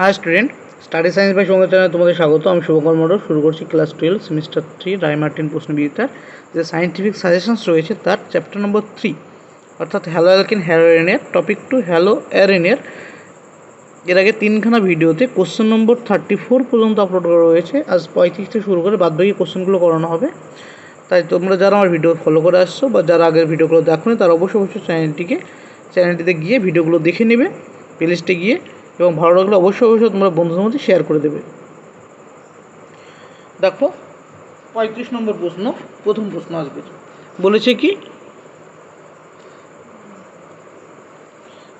Hi student study science by সঙ্গে চ্যানেলে তোমাদের স্বাগত। আমি শুভকর মণ্ডল, শুরু করছি class twelve semester three Ray Martin প্রশ্নবিদ্যার যে সায়েন্টিফিক সাজেশনস রয়েছে তার চ্যাপ্টার নম্বর থ্রি অর্থাৎ হ্যালো অ্যালকিন হ্যারোয়েনের টপিক টু হ্যালো অ্যারেনের এর আগে তিনখানা ভিডিওতে কোশ্চেন নম্বর থার্টি ফোর পর্যন্ত আপলোড করা রয়েছে আজ পঁয়ত্রিশ থেকে শুরু করে বাদবাকি কোশ্চেনগুলো করানো হবে। তাই তোমরা যারা আমার ভিডিও ফলো করে আসছো বা যারা আগের ভিডিওগুলো দেখোনি, তারা অবশ্যই অবশ্যই চ্যানেলটিকে চ্যানেলটিতে গিয়ে ভিডিওগুলো দেখে নেবে প্লেলিস্টে গিয়ে। এবং ভালো লাগলে অবশ্যই অবশ্যই তোমরা বন্ধুদের মধ্যে শেয়ার করে দেবে। দেখো, পঁয়ত্রিশ নম্বর প্রশ্ন, প্রথম প্রশ্ন আসবে। বলেছে কি?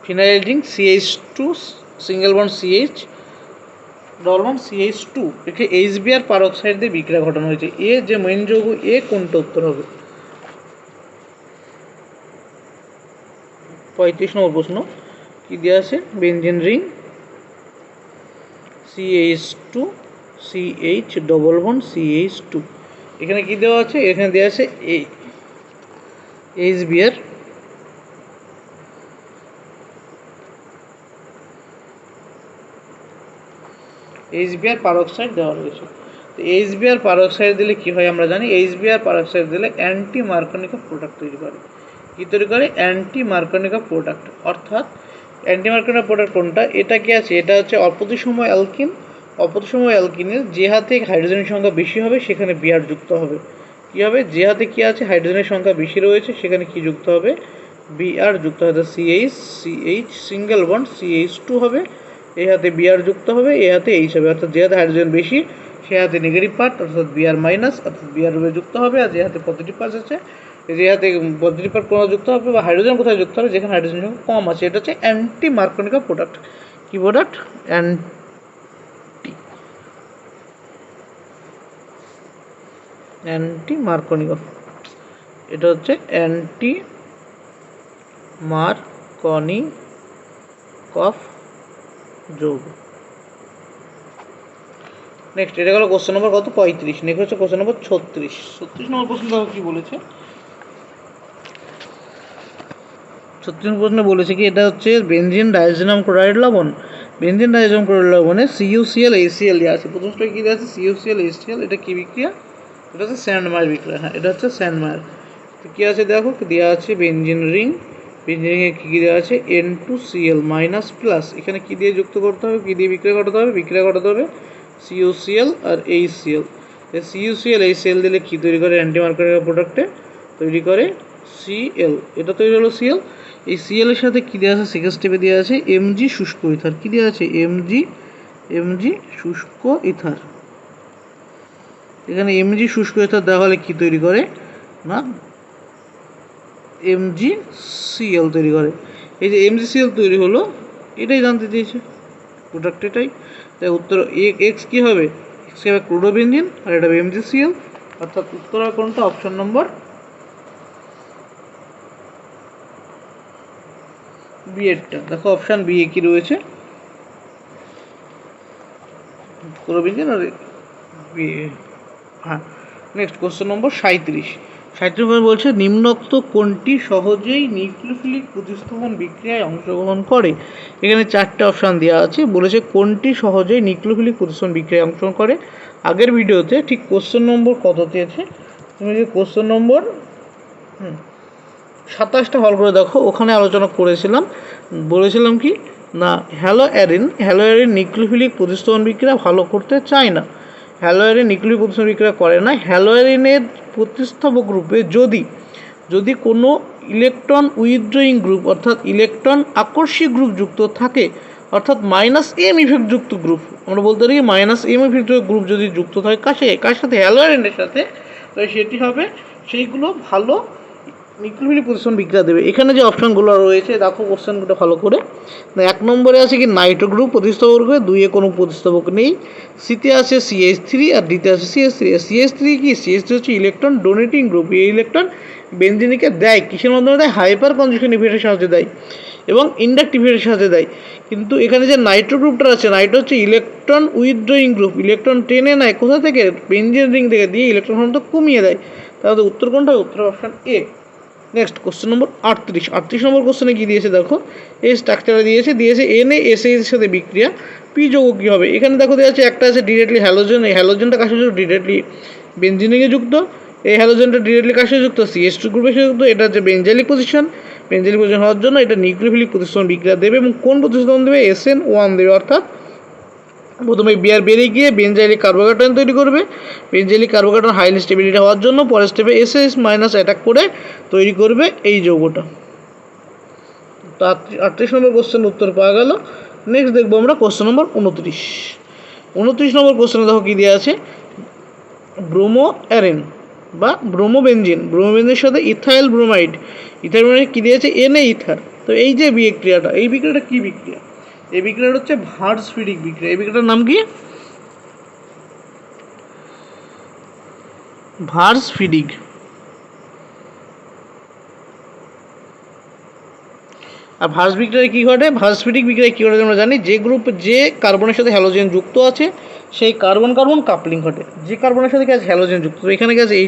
ফিনাইলিং CH two single bond CH double bond CH two একে এইচবিআর পারক্সাইড দিয়ে বিক্রিয়া ঘটানো হয়েছে। এ যে মেইন যৌগ এ কোনটা উত্তর হবে? পঁয়ত্রিশ নম্বর প্রশ্ন, কি দেওয়া আছে? Benzene ring CH two CH double bond CH two এখানে কি দেওয়া আছে? এখানে দেওয়া আছে এই H BR H BR peroxide দেওয়া রয়েছে। তো এইচ বিআর পারক্সাইড দিলে কি হয় আমরা জানি? এইচ বিআর পারক্সাইড দিলে অ্যান্টি মার্কনিকা প্রোডাক্ট তৈরি করে। কী তৈরি করে? অ্যান্টি মার্কনিকা প্রোডাক্ট অর্থাৎ অ্যান্টি মার্কনিকা প্রোডাক্ট কোনটা? এটা কি আছে? এটা হচ্ছে অপ্রতিসম অ্যালকিন। অপ্রতিসম অ্যালকিনের যে হাতে হাইড্রোজেনের সংখ্যা বেশি হবে, সেখানে বিআর যুক্ত হবে। কী হবে? যে হাতে কী আছে, হাইড্রোজেনের সংখ্যা বেশি রয়েছে, সেখানে কি যুক্ত হবে? বিআর যুক্ত হবে CH CH single bond CH two হবে। এই হাতে বিআর যুক্ত হবে এই হাতে এইচ হবে। অর্থাৎ যে হাতে হাইড্রোজেন বেশি, সে হাতে নেগেটিভ পার্ট অর্থাৎ বিআর মাইনাস অর্থাৎ বিআর যুক্ত হবে। আর যে হাতে পজিটিভ পার্ট আছে পজিটিভ পার্ট কোনো যুক্ত হবে বা হাইড্রোজেন কোথায় যুক্ত হবে? যেখানে হাইড্রোজেন কম আছে। এটা হচ্ছে অ্যান্টি মার্কনিকা প্রোডাক্ট কি প্রোডাক্ট অ্যান্টি অ্যান্টি মার্কনিকা এটা হচ্ছে অ্যান্টি মার্কনি কফ যৌগ। নেক্সট এটা গেল কোশ্চেন নম্বর কত? পঁয়ত্রিশ। নেক্সট হচ্ছে কোশ্চেন নম্বর ছত্রিশ। ছত্রিশ নম্বর প্রশ্ন দেখো কি বলেছে? ছত্রিশ প্রশ্নে বলেছে কি, এটা হচ্ছে বেনজিন ডাইজেনাম ক্লোরাইড লবণ। বেনজিন ডাইজেনাম ক্লোরাইড লবণে সিইউসিএল এসিএল দেওয়া আছে। প্রথম স্টেপে কী দেওয়া আছে? সিইউসিএল এইসিএল এটা কী বিক্রিয়া? এটা হচ্ছে স্যান্ডমায়ার বিক্রিয়া হ্যাঁ এটা হচ্ছে স্যান্ডমায়ার তো কী আছে দেখো? দেওয়া আছে বেঞ্জিন রিং। বেনজিন রিংয়ে কী কী দেওয়া আছে? N two CL minus plus এখানে কী দিয়ে যুক্ত করতে হবে? কী দিয়ে বিক্রিয়া ঘটাতে হবে? বিক্রিয়া ঘটাতে হবে সিইউসিএল আর এইচসিএল সিইউসিএল এইচসিএল দিলে কী তৈরি করে? অ্যান্টিমার্কারের প্রোডাক্টে তৈরি করে সিএল এটা তৈরি হলো সিএল এই সিএল এর সাথে কী দেওয়া আছে? সেকেন্ড স্টেপে দেওয়া আছে এমজি শুষ্ক ইথার। কী দেওয়া আছে? এমজি এমজি শুষ্ক ইথার। এখানে এমজি শুষ্ক ইথার দেওয়া হলে কী তৈরি করে? না এমজি সিএল তৈরি করে। এই যে এমজি সিএল তৈরি হলো, এটাই জানতে চেয়েছে। প্রোডাক্ট এটাই। তাই উত্তর এক্স কী হবে? এক্স হবে? ক্লোরোবেঞ্জিন আর এটা হবে এমজি সিএল অর্থাৎ উত্তর কোনটা অপশন নম্বর বি এরটা দেখো অপশান বি এ কী রয়েছে? ক্লোরোবেঞ্জিন আর বি হ্যাঁ নেক্সট কোশ্চেন নম্বর সাঁত্রিশ সাঁত্রিশ নম্বর বলছে, নিম্নোক্ত কোনটি সহজেই নিউক্লিওফিলিক প্রতিস্থাপন বিক্রিয়ায় অংশগ্রহণ করে? এখানে চারটে অপশান দেওয়া আছে। বলেছে, কোনটি সহজেই নিউক্লিওফিলিক প্রতিস্থাপন বিক্রিয়ায় অংশগ্রহণ করে? আগের ভিডিওতে ঠিক কোশ্চেন নম্বর কত দিয়েছে তুমি যে কোশ্চেন নম্বর হুম সাতাশটা হল করে দেখো, ওখানে আলোচনা করেছিলাম। বলেছিলাম কি, না hello arene hello arene nucleophilic প্রতিস্থাপন বিক্রিয়া ভালো করতে চায় না। হ্যালো অ্যারিন নিউক্লিয় প্রতিস্থাপন বিক্রিয়া করে না। হ্যালো অ্যারিনের প্রতিস্থাপক গ্রুপে যদি যদি কোনো ইলেকট্রন উইথড্রয়িং গ্রুপ, অর্থাৎ ইলেকট্রন আকর্ষী গ্রুপ যুক্ত থাকে, অর্থাৎ মাইনাস এম ইফেক্ট যুক্ত গ্রুপ, আমরা বলতে পারি মাইনাস এম ইফেক্ট গ্রুপ যদি যুক্ত থাকে, কার সাথে? কার সাথে? হ্যালো অ্যারিনের সাথে। তাহলে সেটি হবে, সেইগুলো ভালো নিউক্লিওফিলিক প্রতিস্থাপন বিক্রিয়া দেবে। এখানে যে অপশানগুলো রয়েছে, দেখো কোশ্চেনগুলো ভালো করে। এক নম্বরে আছে কি, নাইট্রো গ্রুপ প্রতিস্থাপক গ্রুপে দুইয়ে কোনো প্রতিস্থাপক নেই। সিতে আছে সিএইচ থ্রি আর ডিতে আছে সিএস থ্রি সিএস থ্রি কি? সিএস থ্রি হচ্ছে ইলেকট্রন ডোনেটিং গ্রুপ এই ইলেকট্রন বেঞ্জিনিকে দেয়, কিসের মাধ্যমে দেয়? হাইপার কনজুকেশন ইফেক্টের সাহায্যে দেয় এবং ইন্ডাক্টিভ ইফেক্টের সাহায্যে দেয়। কিন্তু এখানে যে নাইট্রো গ্রুপটা আছে, নাইট্রো হচ্ছে ইলেকট্রন উইথড্রয়িং গ্রুপ ইলেকট্রন টেনে নেয় কোথা থেকে? বেঞ্জিন রিং থেকে দিয়ে ইলেকট্রন ঘনত্ব কমিয়ে দেয়। তাহলে উত্তর কোনটা? উত্তর option A next question number আটত্রিশ। আটত্রিশ নম্বর কোশ্চেনে কী দিয়েছে দেখো? এই স্ট্রাকচারে দিয়েছে দিয়েছে এন এস এর সাথে বিক্রিয়া পি যৌগ কী হবে? এখানে দেখো দেওয়া আছে, একটা আছে ডিরেক্টলি হ্যালোজেন এই হ্যালোজেনটা সাথে ডিরেক্টলি বেঞ্জিনিকে যুক্ত। এই হ্যালোজেনটা ডিরেক্টলি সাথে যুক্ত? সিএস টু গ্রুপের সাথে যুক্ত। এটা হচ্ছে বেঞ্জালিক পজিশন বেঞ্জালিক পজিশন হওয়ার জন্য এটা নিউক্লিওফিলিক প্রতিস্থাপন বিক্রিয়া দেবে এবং কোন প্রতিস্থাপন দেবে? এস এন ওয়ান দেবে। অর্থাৎ প্রথমে বিয়ার বেরিয়ে গিয়ে বেঞ্জাইলিক কার্বোকার্টন তৈরি করবে। বেঞ্জাইলিক কার্বোকার্টন হাইলি স্টেবিলিটি হওয়ার জন্য পরের স্টেপে এস এস মাইনাস অ্যাটাক করে তৈরি করবে এই যৌগটা। তো আটত্রিশ নম্বর কোশ্চেন উত্তর পাওয়া গেল। নেক্সট দেখব আমরা কোশ্চেন নম্বর উনত্রিশ। উনত্রিশ নম্বর কোশ্চেনে দেখো কী দেওয়া আছে? ব্রোমো অ্যারেন বা ব্রোমোবেঞ্জিন ব্রোমোবেঞ্জিনের সাথে ইথাইল ব্রোমাইড ইথাইল ব্রোমাইড কী দিয়েছে এনে ইথার তো এই যে বিক্রিয়াটা, এই বিক্রিয়াটা কী বিক্রিয়া? এই বিক্রিয়াটা হচ্ছে ভার্সফিডিক বিক্রিয়া। এই বিক্রিয়াটার নাম কি? ভার্সফিডিক আর ভার্স বিক্রিয়ায় কী ঘটে? ভার্সফিডিক বিক্রিয়ায় কী ঘটে আমরা জানি? যে গ্রুপ যে কার্বনের সাথে হ্যালোজেন যুক্ত আছে, সেই কার্বন কার্বন কাপলিং ঘটে। যে কার্বনের সাথে গ্যাস হ্যালোজেন যুক্ত এখানে গ্যাস এই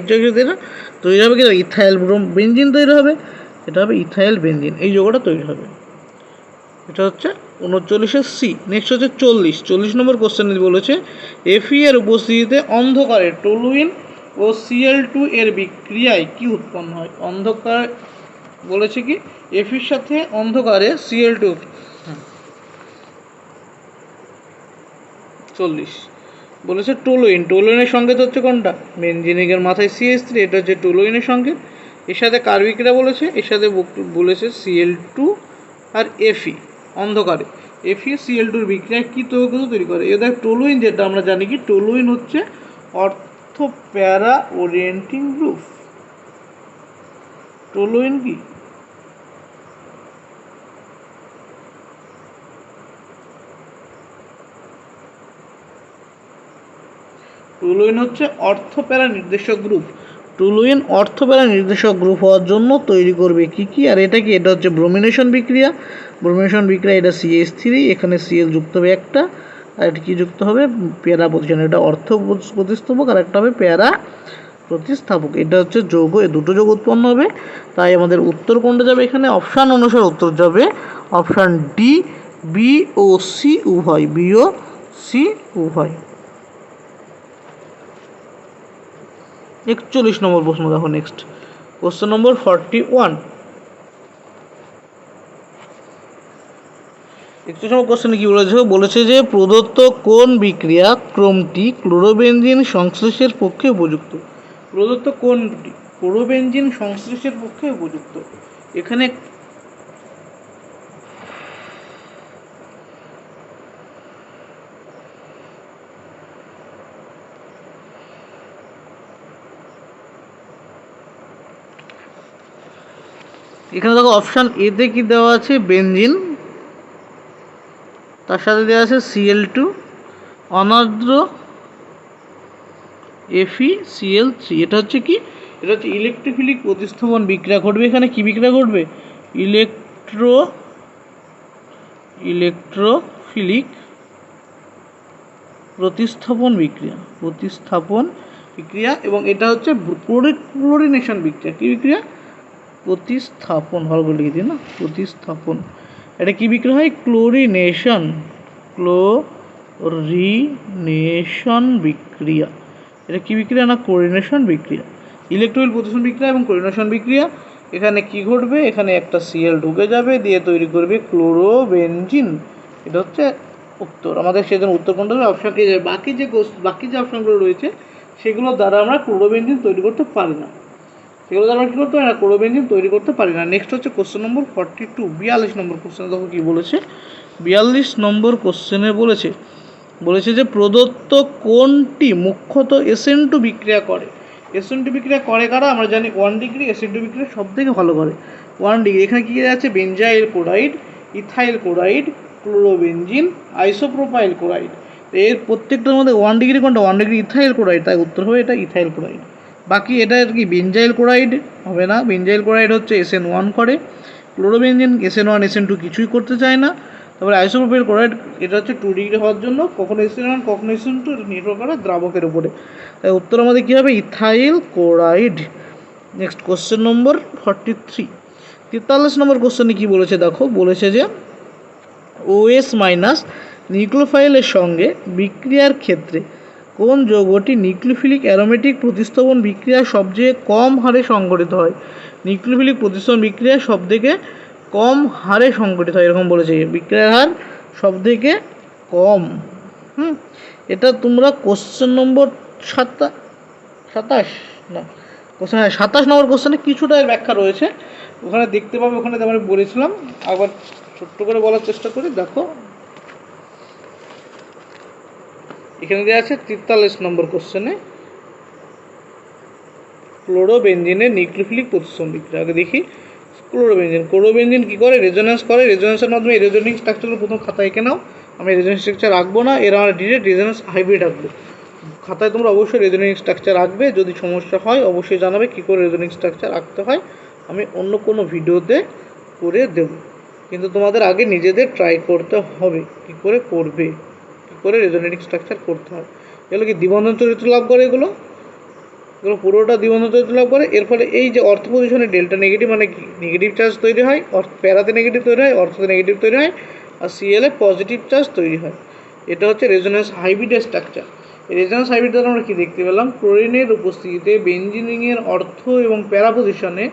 না তৈরি হবে কি? ইথাইল বেঞ্জিন তৈরি হবে। এটা হবে ইথাইল বেঞ্জিন এই যোগটা তৈরি হবে। এটা হচ্ছে উনচল্লিশের সি নেক্সট হচ্ছে চল্লিশ। চল্লিশ নম্বর কোশ্চেন বলেছে এফি এর উপস্থিতিতে অন্ধকারে টলুইন ও সিএল টু এর বিক্রিয়ায় কি উৎপন্ন হয়? অন্ধকার বলেছে কি? এফির সাথে অন্ধকারে সিএল টু। চল্লিশ। বলেছে টোলোইন। টোলোইনের সংকেত হচ্ছে কোনটা? বেঞ্জিনিকের মাথায় সিএস থ্রি এটা হচ্ছে টোলোইনের সংকেত। এর সাথে কার বিক্রিয়া বলেছে? এর সাথে বলেছে সিএল টু আর এফি অন্ধকারে। এফি সিএল টুর বিক্রিয়া কী তৈরি তৈরি করে? এ দেখ, টোলুইন যেটা আমরা জানি কি? টোলুইন হচ্ছে ortho para orienting group. Toluene কি? টুলুইন হচ্ছে অর্থ প্যারা নির্দেশক গ্রুপ। টুলুইন অর্থপ্যারা নির্দেশক গ্রুপ হওয়ার জন্য তৈরি করবে কি কি? আর এটা কি? এটা হচ্ছে ব্রোমিনেশন বিক্রিয়া। ব্রোমিনেশন বিক্রিয়া, এটা সিএস থ্রি এখানে সিএল যুক্ত হবে একটা। আর এটা কি যুক্ত হবে? প্যারা প্রতিষ্ঠান। এটা অর্থ প্রতিস্থাপক আর একটা হবে প্যারা প্রতিস্থাপক। এটা হচ্ছে যৌগ। এই দুটো যোগ উৎপন্ন হবে। তাই আমাদের উত্তর কোনটা যাবে এখানে? অপশান অনুসারে উত্তর যাবে। অপশান ডি, বি ও সি উভয়। বি ও সি উভয়। একচল্লিশ নম্বর প্রশ্ন দেখো next question number forty one একচল্লিশ নম্বর কোশ্চেন কী বলেছে? বলেছে যে প্রদত্ত কোন বিক্রিয়া ক্রমটি ক্লোরোবেনজিন সংশ্লেষের পক্ষে উপযুক্ত? প্রদত্ত কোনটি? ক্লোরোবেনজিন সংশ্লেষের পক্ষে উপযুক্ত। এখানে এখানে দেখো অপশান এতে কি দেওয়া আছে? বেনজিন তার সাথে দেওয়া আছে সিএল টু অনার্দ্র এফি সিএল থ্রি এটা হচ্ছে কি? এটা হচ্ছে ইলেকট্রোফিলিক প্রতিস্থাপন বিক্রিয়া ঘটবে। এখানে কি বিক্রিয়া ঘটবে? ইলেকট্রো ইলেকট্রোফিলিক প্রতিস্থাপন বিক্রিয়া। প্রতিস্থাপন বিক্রিয়া এবং এটা হচ্ছে ক্লোরিনেশন বিক্রিয়া। কি বিক্রিয়া? প্রতিস্থাপন ভালো করে লিখে দিই না? প্রতিস্থাপন। এটা কি বিক্রিয়া হয়? ক্লোরিনেশন। ক্লোরিনেশন বিক্রিয়া। এটা কি বিক্রিয়া না ক্লোরিনেশন বিক্রিয়া? ইলেকট্রোল প্রতিস্থাপন বিক্রিয়া এবং ক্লোরিনেশন বিক্রিয়া। এখানে কি ঘটবে? এখানে একটা সিএল ঢুকে যাবে, দিয়ে তৈরি করবে ক্লোরোবেনজিন। এটা হচ্ছে উত্তর। আমাদের সেজন্য উত্তর কোনটা হবে? অপশন। বাকি যে বাকি যে অপশনগুলো রয়েছে সেগুলোর দ্বারা আমরা ক্লোরোবেনজিন তৈরি করতে পারি না। দ্বারা আমরা কী করতে পারি না ক্লোরোবেনজিন তৈরি করতে পারি না। নেক্সট হচ্ছে কোশ্চেন নম্বর ফর্টি টু বিয়াল্লিশ নম্বর কোশ্চেনে দেখো কী বলেছে। বিয়াল্লিশ নম্বর কোশ্চেনে বলেছে বলেছে যে প্রদত্ত কোনটি মুখ্যত এসএন টু বিক্রিয়া করে। এসএন টু বিক্রিয়া করে কারা? আমরা জানি ওয়ান ডিগ্রি এসএন টু বিক্রিয়া সব থেকে ভালো করে। ওয়ান ডিগ্রি এখানে কী আছে? Benzyl chloride ethyl chloride chlorobenzene isopropyl chloride এর প্রত্যেকটার মধ্যে ওয়ান ডিগ্রি কোনটা? ওয়ান ডিগ্রি ইথাইল ক্লোরাইড তাই উত্তর হবে এটা ইথাইল ক্লোরাইড বাকি এটা আর কি বেঞ্জাইল ক্লোরাইড হবে না। বেঞ্জাইল ক্লোরাইড হচ্ছে এসএন ওয়ান করে। Chlorobenzene SN one SN two কিছুই করতে চায় না। তারপরে আইসোপ্রোপাইল ক্লোরাইড এটা হচ্ছে টু ডিগ্রি হওয়ার জন্য। কখনো এসএন ওয়ান কখনো এসএন টু নির্ভর করে দ্রাবকের উপরে। তাই উত্তর আমাদের কী হবে? Ethyl chloride next question number forty three তেতাল্লিশ নম্বর কোশ্চেনে কী বলেছে দেখো? বলেছে যে ওএস মাইনাস নিউক্লোফাইলের সঙ্গে বিক্রিয়ার ক্ষেত্রে কোন যৌগটি নিউক্লিওফিলিক অ্যারোমেটিক প্রতিস্থাপন বিক্রিয়া সবচেয়ে কম হারে সংঘটিত হয়? নিউক্লিওফিলিক প্রতিস্থাপন বিক্রিয়া সবথেকে কম হারে সংঘটিত হয়, এরকম বলেছে। বিক্রিয়ার হার সবথেকে কম। হুম, এটা তোমরা কোশ্চেন নম্বর সাতা, সাতাশ, না কোশ্চেন হ্যাঁ সাতাশ নম্বর কোশ্চেনে কিছুটা ব্যাখ্যা রয়েছে। ওখানে দেখতে পাবে, ওখানে আমি বলেছিলাম। আবার ছোট্ট করে বলার চেষ্টা করি, দেখো। এখানে দেওয়া আছে তেতাল্লিশ নম্বর কোশ্চেনে ক্লোরোবেঞ্জিনের নিউক্লিওফিলিক প্রতিস্থাপন বিক্রিয়া আগে দেখি ক্লোরোবেঞ্জিন ক্লোরোবেঞ্জিন কী করে? রেজোনেন্স করে। রেজোনেন্সের মাধ্যমে রেজোনিক স্ট্রাকচারগুলো প্রথম খাতায় এঁকে নাও। আমি রেজোনেন্স স্ট্রাকচার রাখব না, এর আমরা ডিরেক্ট রেজোনেন্স হাইব্রিড রাখব। খাতায় তোমরা অবশ্যই রেজোনিক স্ট্রাকচার রাখবে। যদি সমস্যা হয়, অবশ্যই জানাবে কী করে রেজোনিক স্ট্রাকচার রাখতে হয়। আমি অন্য কোনো ভিডিওতে করে দেব। কিন্তু তোমাদের আগে নিজেদের ট্রাই করতে হবে, কী করে করবে। করে রেজোনেটিক স্ট্রাকচার করতে হয়। এগুলো কি দ্বিবন্ধন চরিত্র লাভ করে এগুলো? এগুলো পুরোটা দ্বিবন্ধন চরিত্র লাভ করে। এর ফলে এই যে অর্থ পজিশনে ডেল্টা নেগেটিভ মানে নেগেটিভ চার্জ তৈরি হয়, অর্থ প্যারাতে নেগেটিভ তৈরি হয়, অর্থতে নেগেটিভ তৈরি হয়, আর সিএলে পজিটিভ চার্জ তৈরি হয়। এটা হচ্ছে রেজোনেন্স হাইব্রিডের স্ট্রাকচার রেজোনেন্স হাইব্রিড দ্বারা আমরা কী দেখতে পেলাম? ক্লোরিনের উপস্থিতিতে বেঞ্জিনিংয়ের অর্থ এবং প্যারা পজিশনে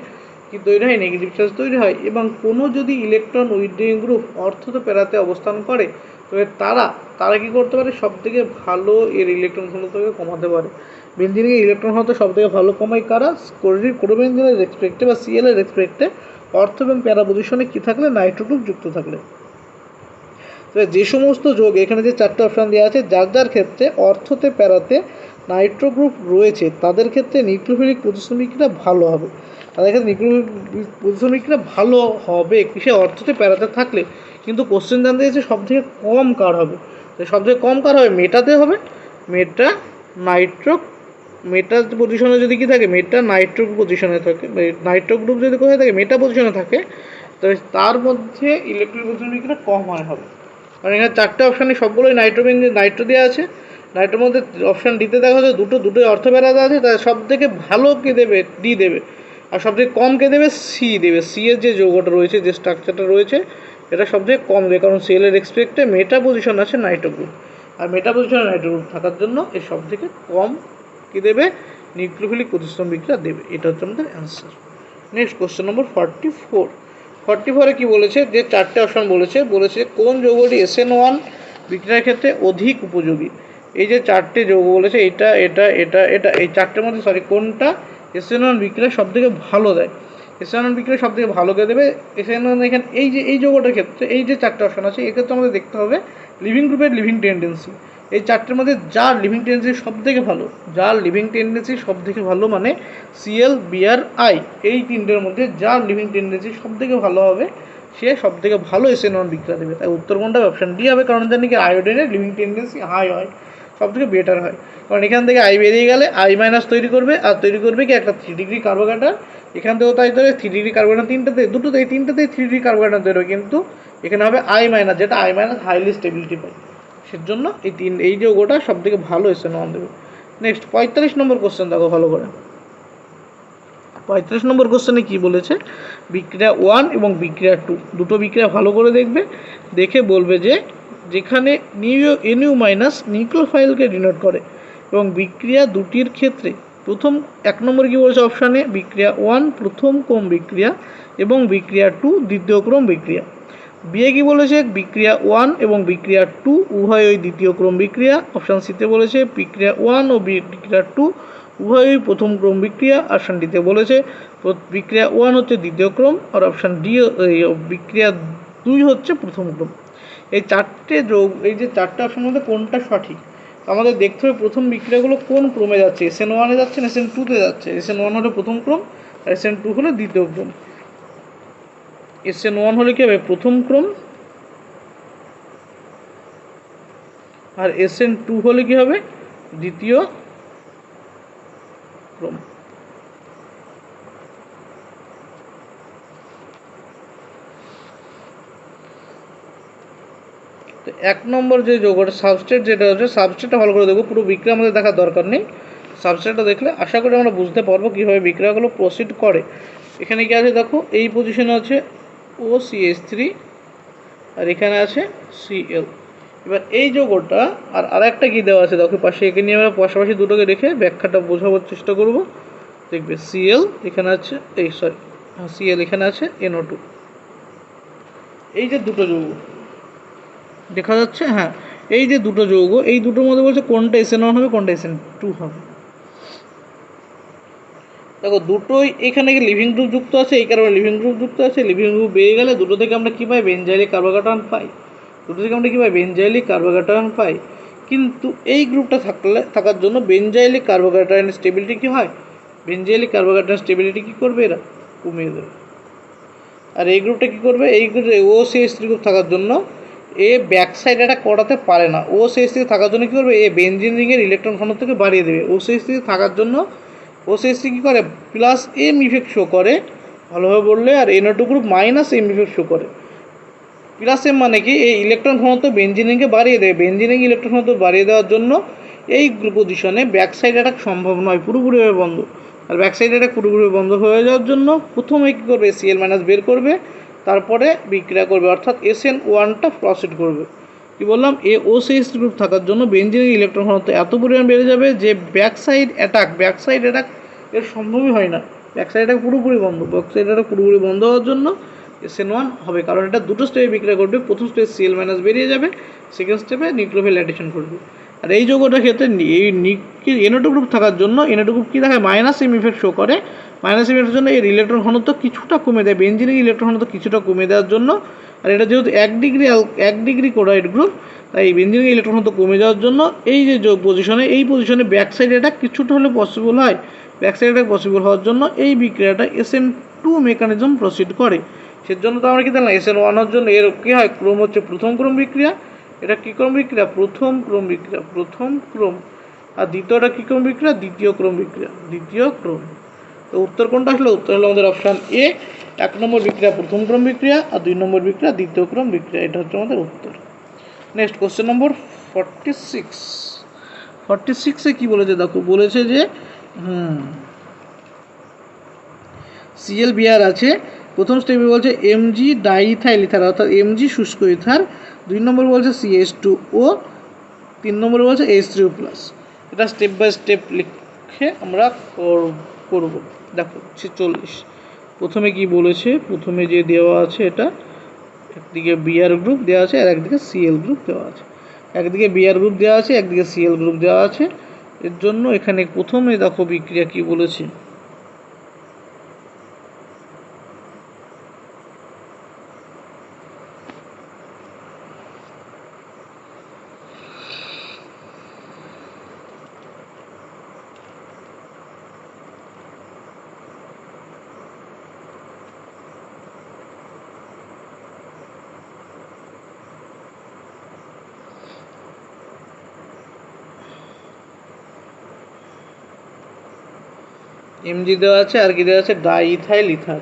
কি তৈরি হয়? নেগেটিভ চার্জ তৈরি হয় এবং কোনো যদি ইলেকট্রন উইথড্রয়িং গ্রুপ অর্থত প্যারাতে অবস্থান করে তবে তারা তারা কী করতে পারে? সব থেকে ভালো এর ইলেকট্রন ঘনত্বকে কমাতে পারে। বেঞ্জিনে ইলেকট্রন ঘনত্ব সব থেকে ভালো কমায় কারা? ক্লোরিন ক্লোরোবেঞ্জিনের রেসপেক্টে বা সিএলের রেসপেক্টে অর্থ এবং প্যারা পজিশনে কী থাকলে? নাইট্রোগ্রুপ যুক্ত থাকলে। তবে যে সমস্ত যোগ, এখানে যে চারটে অপশান দেওয়া আছে, যার যার ক্ষেত্রে অর্থতে, প্যারাতে নাইট্রো গ্রুপ রয়েছে, তাদের ক্ষেত্রে নিউক্লিওফিলিক প্রতিশ্রমিকরা ভালো হবে। তাদের ক্ষেত্রে নিউক্লিওফিলিক প্রতিশ্রমিকরা ভালো হবে কিসে অর্থতে প্যারাতে থাকলে। কিন্তু কোশ্চেন জানতে চাইছে সব থেকে কম কার হবে? সব থেকে কম কার হবে? মেটাতে হবে। মেটা নাইট্রো, মেটা পজিশনে যদি কি থাকে? মেটা নাইট্রো পজিশনে থাকে। নাইট্রো গ্রুপ যদি কোথায় থাকে? মেটা পজিশনে থাকে। তবে তার মধ্যে ইলেকট্রিক প্রতিযোগিতা কম হয় হবে। কারণ এখানে চারটে অপশানে সবগুলোই নাইট্রোবেন, নাইট্রো দেওয়া আছে। নাইট্রোর মধ্যে অপশান ডিতে দেখা হচ্ছে দুটো, দুটোই অর্থ বেড়া আছে তার সব থেকে ভালো কে দেবে? ডি দেবে। আর সব থেকে কম কে দেবে? সি দেবে। সি এর যে যৌগটা রয়েছে, যে স্ট্রাকচারটা রয়েছে, এটা সব থেকে কম দেবে। কারণ সি এর এক্সপেক্টে মেটা পজিশন আছে নাইট্রো গ্রুপ আর মেটা পজিশনে নাইট্রো গ্রুপ থাকার জন্য এর সব থেকে কম কী দেবে? নিউক্লিওফিলিক প্রতিস্থাপন বিক্রিয়া দেবে। এটা হচ্ছে আমাদের answer next question number forty four forty ফোরে কী বলেছে? যে চারটে অপশান বলেছে। বলেছে কোন যৌগটি এস এন ওয়ান বিক্রিয়ার ক্ষেত্রে অধিক উপযোগী? এই যে চারটে যৌগ বলেছে, এটা এটা এটা এটা, এই চারটের মধ্যে সরি কোনটা? এস এন বিক্রিয়া সব থেকে ভালো দেয়। এস এন ওয়ান বিক্রিয়া সব থেকে ভালো কে দেবে? এস এখানে এই যে, এই যৌগটার ক্ষেত্রে, এই যে চারটে অপশান আছে, এক্ষেত্রে আমাদের দেখতে হবে লিভিং গ্রুপের লিভিং টেন্ডেন্সি এই চারটের মধ্যে যার লিভিং টেন্ডেন্সি সব থেকে ভালো, যার লিভিং টেন্ডেন্সি সব থেকে ভালো মানে সিএল বিআর আই এই তিনটের মধ্যে যার লিভিং টেন্ডেন্সি সব থেকে ভালো হবে, সে সব থেকে ভালো এসে নন বিক্রিয়া দেবে। তাই উত্তর কোনটা অপশান ডি হবে, কারণ জানি কি আয়োডিনের লিভিং টেন্ডেন্সি হাই হয়। সব থেকে বেটার হয়। কারণ এখান থেকে আই বেরিয়ে গেলে আই মাইনাস তৈরি করবে, আর তৈরি করবে কি একটা থ্রি ডিগ্রি কার্বোকাটার এখান থেকেও তাই তৈরি থ্রি ডিগ্রি কার্বোকাটার তিনটাতে দুটোতে এই তিনটাতেই থ্রি ডিগ্রি কার্বোকাটার তৈরি হবে। কিন্তু এখানে হবে আই মাইনাস যেটা আই মাইনাস হাইলি স্টেবিলিটি পায়। সেজন্য এই তিন, এই যে ওটা সব থেকে ভালো এসে নন দেবে। নেক্সট পঁয়তাল্লিশ নম্বর কোশ্চেন দেখো ভালো করে। পঁয়তাল্লিশ নম্বর কোশ্চেনে কী বলেছে? বিক্রিয়া ওয়ান এবং বিক্রিয়া টু দুটো বিক্রিয়া ভালো করে দেখবে, দেখে বলবে যে যেখানে নিউ এনইউ মাইনাস নিউক্লোফাইলকে ডিনোট করে এবং বিক্রিয়া দুটির ক্ষেত্রে প্রথম এক নম্বর কী বলেছে অপশানে বিক্রিয়া ওয়ান প্রথম ক্রম বিক্রিয়া এবং বিক্রিয়া টু দ্বিতীয় ক্রম বিক্রিয়া। বিয়ে কি বলেছে? বিক্রিয়া ওয়ান এবং বিক্রিয়া টু উভয়ই দ্বিতীয় ক্রম বিক্রিয়া। অপশান সিতে বলেছে, বিক্রিয়া ওয়ান ও বিক্রিয়া টু উভয়ই প্রথম ক্রম বিক্রিয়া। অপশান ডিতে বলেছে বিক্রিয়া ওয়ান হচ্ছে দ্বিতীয় ক্রম, আর অপশান ডি বিক্রিয়া দুই হচ্ছে প্রথম ক্রম। এই চারটে যোগ এই যে চারটে অপশানের মধ্যে কোনটা সঠিক? আমাদের দেখতে হবে প্রথম বিক্রিয়াগুলো কোন ক্রমে যাচ্ছে? এস এন ওয়ানে যাচ্ছে না এস এন টুতে যাচ্ছে? এস এন ওয়ান হলে প্রথম ক্রম আর এস এন টু হলে দ্বিতীয় ক্রম। এস এন ওয়ান হলে কী হবে? প্রথম ক্রম। আর এস এন টু হলে কী হবে? দ্বিতীয় ক্রম। তো এক নম্বর যে যোগটা সাবস্টেট যেটা হচ্ছে সাবস্টেটটা ভালো করে দেখব পুরো বিক্রিয়া আমাদের দেখার দরকার নেই। সাবস্টেটটা দেখলে আশা করি আমরা বুঝতে পারব কীভাবে বিক্রিয়াগুলো প্রসিড করে। এখানে কি আছে দেখো, এই পজিশনে আছে ও সিএস থ্রি আর এখানে আছে সিএল এবার এই যৌগটা, আর আরেকটা কী দেওয়া আছে দেখো, পাশে একে নিয়ে আমরা পাশাপাশি দুটোকে রেখে ব্যাখ্যাটা বোঝাবার চেষ্টা করব। দেখবে সিএল এখানে আছে, এই সরি সিএল এখানে আছে এনও টু এই যে দুটো যৌগ দেখা যাচ্ছে হ্যাঁ। এই যে দুটো যৌগ, এই দুটোর মধ্যে বলছে কোনটা এসএন ওয়ান হবে, কোনটা এসএন টু হবে। দেখো, দুটোই এখানে লিভিং গ্রুপ যুক্ত আছে? এই কারণে লিভিং গ্রুপ যুক্ত আছে। লিভিং গ্রুপ বেরিয়ে গেলে দুটো থেকে আমরা কী পাই? বেঞ্জাইলি কার্বোকাটান পাই। দুটো থেকে আমরা কী পাই? বেঞ্জাইলিক কার্বোকাটান পাই। কিন্তু এই গ্রুপটা থাকলে, থাকার জন্য বেঞ্জাইলিক কার্বোকাটায়নের স্টেবিলিটি কী হয়? বেঞ্জাইলিক কার্বোকাটায়ন স্টেবিলিটি কী করবে এরা? কমিয়ে দেবে। আর এই গ্রুপটা কী করবে? এই গ্রুপে ও সিএস থ্রি গ্রুপ থাকার জন্য এ ব্যাক সাইড এটা করাতে পারে না। ও সিএস থ্রি থাকার জন্য কী করবে? এ বেঞ্জিন রিংয়ের ইলেকট্রন ঘনত্বকে বাড়িয়ে দেবে। ও সিএস থ্রি থাকার জন্য ও সিএস থ্রি কী করে? প্লাস এম ইফেক্ট শো করে। ভালোভাবে বললে, আর NO two group minus M effect show করে। প্লাস এম মানে কি? এই ইলেকট্রন ঘনত্ব বেঞ্জিনিংকে বাড়িয়ে দেবে। বেঞ্জিনিং ইলেকট্রন ঘনত্ব বাড়িয়ে দেওয়ার জন্য এই পজিশনে ব্যাক সাইড অ্যাটাক সম্ভব নয়। পুরোপুরিভাবে বন্ধ। আর ব্যাক সাইড অ্যাটাক পুরোপুরি বন্ধ হয়ে যাওয়ার জন্য প্রথমে কী করবে? সিএল মাইনাস বের করবে। তারপরে বিক্রিয়া করবে, অর্থাৎ এস এন ওয়ানটা প্রসিড করবে। কি বললাম? এ ও সিএস গ্রুপ থাকার জন্য বেঞ্জিনিং ইলেকট্রন ঘনত্ব এত পরিমাণ বেড়ে যাবে যে back side attack back side attack এর সম্ভবই হয় না। ব্যাক সাইড অ্যাটাক পুরোপুরি বন্ধ ব্যাক সাইড অ্যাটাক পুরোপুরি বন্ধ হওয়ার জন্য এসএন ওয়ান হবে, কারণ এটা দুটো স্টেপে বিক্রিয়া করবে। প্রথম স্টেপে সিএল মাইনাস বেরিয়ে যাবে সেকেন্ড স্টেপে নিউক্লোফিল অ্যাডিশন করবে। আর এই যৌগটার ক্ষেত্রে এই নিকি এনোটো গ্রুপ থাকার জন্য এনোটো গ্রুপ কী দেখায়? মাইনাস এম ইফেক্ট শো করে। মাইনাস এম ইফেক্টের জন্য এর ইলেকট্রন ঘনত্ব কিছুটা কমে দেয় বেঞ্জিনিক ইলেকট্রন ঘনত্ব কিছুটা কমে দেওয়ার জন্য। আর এটা যেহেতু এক ডিগ্রি এক ডিগ্রি কোরাইড গ্রুপ তাই বেঞ্জিনিক ইলেকট্রন ঘনত্ব কমে যাওয়ার জন্য এই যে পজিশনে এই পজিশনে ব্যাক সাইড এটা কিছুটা হলে পসিবল হয়। ব্যাক সাইড এটা পসিবল হওয়ার জন্য এই বিক্রিয়াটা S N two mechanism proceed করে। সেজন্য তো আমরা কি জানলাম এস এন ওয়ানের জন্য এর কী হয়? ক্রম হচ্ছে প্রথম ক্রম বিক্রিয়া। এটা কী ক্রম বিক্রিয়া? প্রথম ক্রম বিক্রিয়া, প্রথম ক্রম। আর দ্বিতীয়টা কী ক্রম বিক্রিয়া? দ্বিতীয় ক্রম বিক্রিয়া, দ্বিতীয় ক্রম। তো উত্তর কোনটা আসলে? উত্তর হলো আমাদের অপশান এ এক নম্বর বিক্রিয়া, প্রথম ক্রম বিক্রিয়া আর দুই নম্বর বিক্রিয়া, দ্বিতীয় ক্রম বিক্রিয়া। এটা হচ্ছে আমাদের উত্তর। Next question number forty six forty সিক্সে কী বলেছে? দেখো, বলেছে যে সিএল বিআর আছে। প্রথম স্টেপে বলছে এমজি ডাইথাইল ইথার অর্থাৎ এমজি শুষ্ক ইথার। দুই নম্বর বলছে সিএস টু ও তিন নম্বর বলছে এইচ থ্রি প্লাস এটা স্টেপ বাই স্টেপ লিখে আমরা কর- করব। দেখো, ছেচল্লিশ। প্রথমে কি বলেছে? প্রথমে যে দেওয়া আছে এটা, একদিকে বিআর গ্রুপ দেওয়া আছে আর একদিকে সিএল গ্রুপ দেওয়া আছে। একদিকে বিআর গ্রুপ দেওয়া আছে, একদিকে সিএল গ্রুপ দেওয়া আছে। এর জন্য এখানে প্রথমে দেখো বিক্রিয়া কি বলেছে? এমজি দেওয়া আছে, আর কি দেওয়া আছে? ডাইথাইল ইথার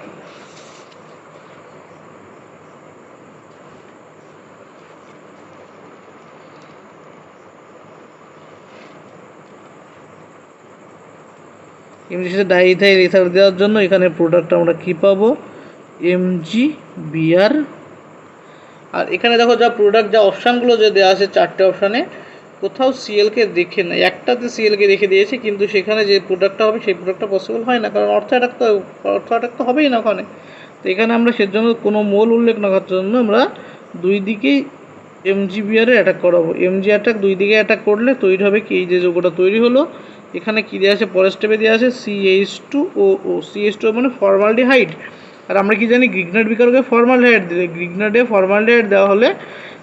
এমজির সাথে ডাইথাইল ইথার দেওয়ার জন্য এখানে প্রোডাক্ট আমরা কি পাবো? এমজি বিআর আর এখানে দেখো যা প্রোডাক্ট যা অপশানগুলো যে দেওয়া আছে, চারটে অপশানে কোথাও সিএলকে দেখে না একটাতে সিএলকে রেখে দিয়েছে, কিন্তু সেখানে যে প্রোডাক্টটা হবে, সেই প্রোডাক্টটা পসিবল হয় না, কারণ অর্থ অ্যাটাক তো, অর্থ অ্যাটাক তো হবেই না ওখানে। তো এখানে আমরা সেজন্য কোনো মোল উল্লেখ না করার জন্য আমরা দুই দিকেই এমজিবিআরে অ্যাটাক করাবো। এমজি অ্যাটাক দুই দিকে অ্যাটাক করলে তৈরি হবে কি? এই যে যোগটা তৈরি হলো, এখানে কী দেওয়া আছে? পরের স্টেপে দেওয়া আছে CH two O O CH two মানে ফর্মালডিহাইড আর আমরা কি জানি গ্রিগনাট বিকারকে ফর্মালডিহাইড দিলে। গ্রিগনাটে ফর্মালডিহাইড দেওয়া হলে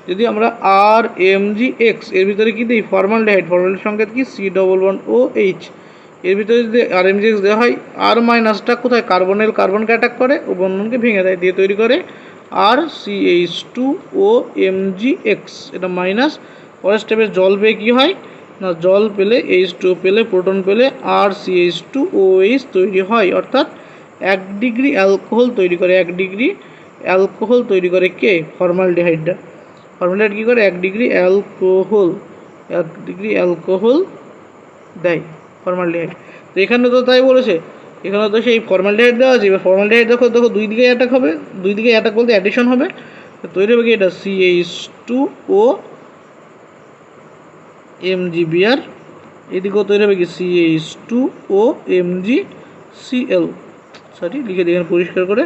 যদি আমরা আর এম জি এক্সের ভিতরে কি দিই? ফর্মালডিহাইড ফর্মালডিহাইড সংকেত কি? C double one O H এর ভিতরে যদি আর এম জি এক্স দেওয়া হয় আর মাইনাসটা কোথায়? কার্বনেল কার্বনকে অ্যাটাক করে ও বন্ধনকে ভেঙে দেয়, দিয়ে তৈরি করে আর C H two O M G X এটা মাইনাস পরের স্টেপে জল পেয়ে কী হয়? না, জল পেলে এইচ টু পেলে প্রোটন পেলে আর C H two O H তৈরি হয়। অর্থাৎ এক ডিগ্রি অ্যালকোহল তৈরি করে। এক ডিগ্রি অ্যালকোহল তৈরি করে কে? ফর্মালডিহাইডটা ফর্মালডিহাইড কী করে? এক ডিগ্রি অ্যালকোহল, এক ডিগ্রি অ্যালকোহল দেয় ফর্মালডিহাইড। তো এখানে তো তাই বলেছে, এখানে তো সেই ফর্মালডিহাইড দেওয়া আছে। এবার ফর্মালডিহাইড দেখো দেখো দুই দিকে অ্যাটাক হবে, দুই দিকে অ্যাটাক বলতে অ্যাডিশন হবে। তৈরি হবে কি এটা? C H two O M G BR এদিকেও তৈরি হবে কি? C H two O M G C L sorry লিখে এখানে পরিষ্কার করে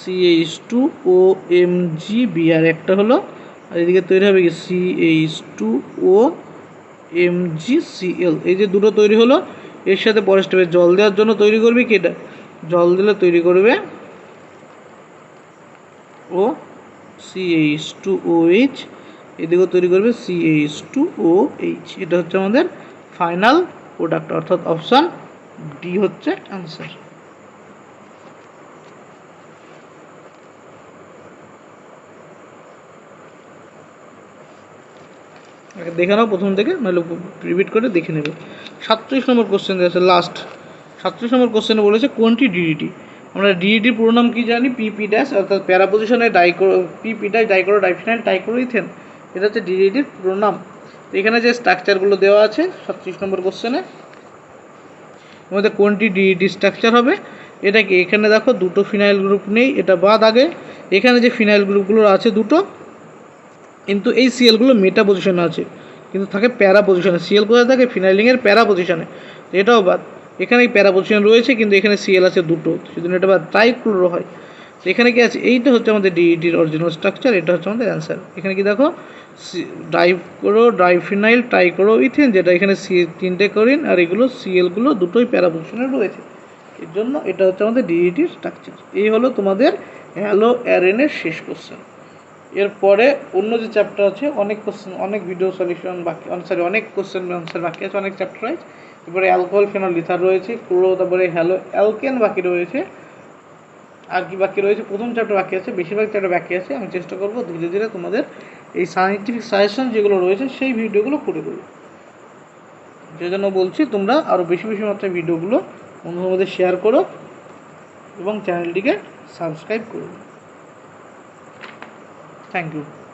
C H two O M G BR একটা হলো, আর এদিকে তৈরি হবে কি C H two O M G C L এই যে দুটো তৈরি হলো, এর সাথে পরের স্টেপে জল দেওয়ার জন্য তৈরি করবে কি এটা? জল দিলে তৈরি করবে ও C H two O H এদিকেও তৈরি করবে C H two O H এটা হচ্ছে আমাদের ফাইনাল প্রোডাক্ট অর্থাৎ অপশান ডি হচ্ছে অ্যান্সার দেখে নাও প্রথম থেকে, নাহলে রিপিট করে দেখে নেবে। সাতত্রিশ নম্বর কোশ্চেন আছে লাস্ট সাতত্রিশ নম্বর কোশ্চেনে বলেছে, কোনটি ডিডিটি আমরা ডিডিটির পুরো নাম কি জানি? পিপি ড্যাশ অর্থাৎ প্যারাপোজিশনে ডাইক্রো পিপি ড্যাশ ডাইক্রো ডাইফিনাইল ডাইক্রোইথেন এটা হচ্ছে ডিডিটির পুরো নাম। এখানে যে স্ট্রাকচারগুলো দেওয়া আছে, সাতত্রিশ নম্বর কোশ্চেনে মধ্যে কোনটি ডিইডি স্ট্রাকচার হবে? এটা কি, এখানে দেখো দুটো ফিনাইল গ্রুপ নেই, এটা বাদ আগে। এখানে যে ফিনাইল গ্রুপগুলো আছে দুটো কিন্তু এই সিএলগুলো মেটা পজিশনে আছে। কিন্তু থাকে প্যারা পজিশনে সিএল কোথায় থাকে? ফিনাইলিংয়ের প্যারা পজিশনে এটাও বাদ। এখানে প্যারা পজিশন রয়েছে, কিন্তু এখানে সিএল আছে দুটো। সেজন্য এটা বাদ। ট্রাইক্লোরো হয়। তো এখানে কি আছে? এইটা হচ্ছে আমাদের ডিইডির অরিজিনাল স্ট্রাকচার এটা হচ্ছে আমাদের অ্যান্সার এখানে কি দেখো? ডাইক্রো ডাইফিনাইল ট্রাইক্লোরো ইথেন যেটা এখানে সি তিনটে করিন আর এগুলো সিএলগুলো দুটোই প্যারা পজিশনে রয়েছে। এর জন্য এটা হচ্ছে আমাদের ডিইডির স্ট্রাকচার এই হলো তোমাদের হ্যালো অ্যারেনের শেষ কোশ্চেন এরপরে অন্য যে চ্যাপ্টার আছে, অনেক কোশ্চেন অনেক ভিডিও সলিউশন বাকি সরি অনেক কোশ্চেন আনসার বাকি আছে, অনেক চ্যাপ্টার আছে। এরপরে অ্যালকোহল ফেনল লিথার রয়েছে ক্লোরো তারপরে হ্যালো অ্যালকেন বাকি রয়েছে। আর কি বাকি রয়েছে? প্রথম চ্যাপ্টার বাকি আছে, বেশিরভাগ চ্যাপ্টার বাকি আছে। আমি চেষ্টা করব ধীরে ধীরে তোমাদের এই সায়েন্টিফিক সাজেশন যেগুলো রয়েছে, সেই ভিডিওগুলো করে দেবো। যে জন্য বলছি, তোমরা আরও বেশি বেশি মাত্রায় ভিডিওগুলো বন্ধুদের মধ্যে শেয়ার করো এবং চ্যানেলটিকে সাবস্ক্রাইব করো। Thank you.